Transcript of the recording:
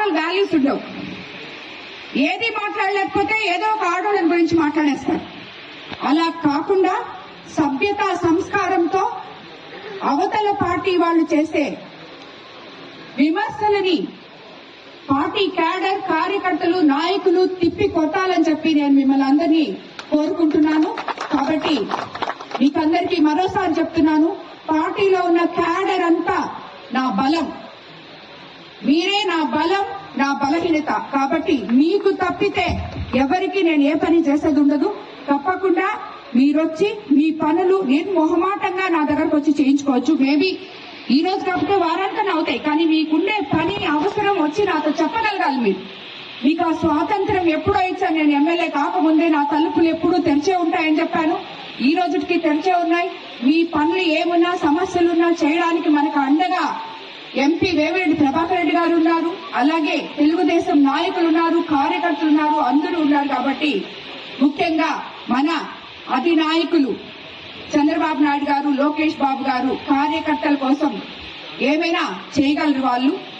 Moral values ఉండవు. ఏది మాట్లాడలేకపోతే ఏదో ఒక ఆడోళ్ళని గురించి మాట్లాడేస్తారు. అలా కాకుండా సభ్యత సంస్కారంతో అవతల పార్టీ వాళ్ళు చేసే విమర్శలని పార్టీ క్యాడర్ కార్యకర్తలు నాయకులు తిప్పి కొట్టాలని చెప్పి నేను మిమ్మల్ని అందరినీ కోరుకుంటున్నాను. కాబట్టి మీకందరికీ మరోసారి చెప్తున్నాను పార్టీలో ఉన్న క్యాడర్ అంతా నా బలం. బలం నా బలహీనత. కాబట్టి మీకు తప్పితే ఎవరికి నేను ఏ పని చేసేది ఉండదు తప్పకుండా మీరొచ్చి మీ పనులు నేను మొహమాటంగా నా దగ్గరకు వచ్చి చేయించుకోవచ్చు. మేబీ ఈ రోజు కాకపోతే వారానికన్నా అవుతాయి. కానీ మీకుండే పని అవసరం వచ్చి నాతో చెప్పగలగాలి మీరు. మీకు ఆ స్వాతంత్రం ఎప్పుడో ఇచ్చాను. నేను ఎమ్మెల్యే కాకముందే నా తలుపులు ఎప్పుడూ తెరిచే ఉంటాయని చెప్పాను. ఈ రోజుకి తెరిచే ఉన్నాయి. మీ పనులు ఏమున్నా సమస్యలున్నా చేయడానికి మనకు అండగా ఎంపీ వేమిరెడ్డి ప్రభాకర్ రెడ్డి గారు ఉన్నారు. అలాగే తెలుగుదేశం నాయకులు ఉన్నారు కార్యకర్తలు ఉన్నారు అందరూ ఉన్నారు కాబట్టి ముఖ్యంగా మన అధినాయకులు చంద్రబాబు నాయుడు గారు లోకేష్ బాబు గారు కార్యకర్తల కోసం ఏమైనా చేయగలరు వాళ్ళు?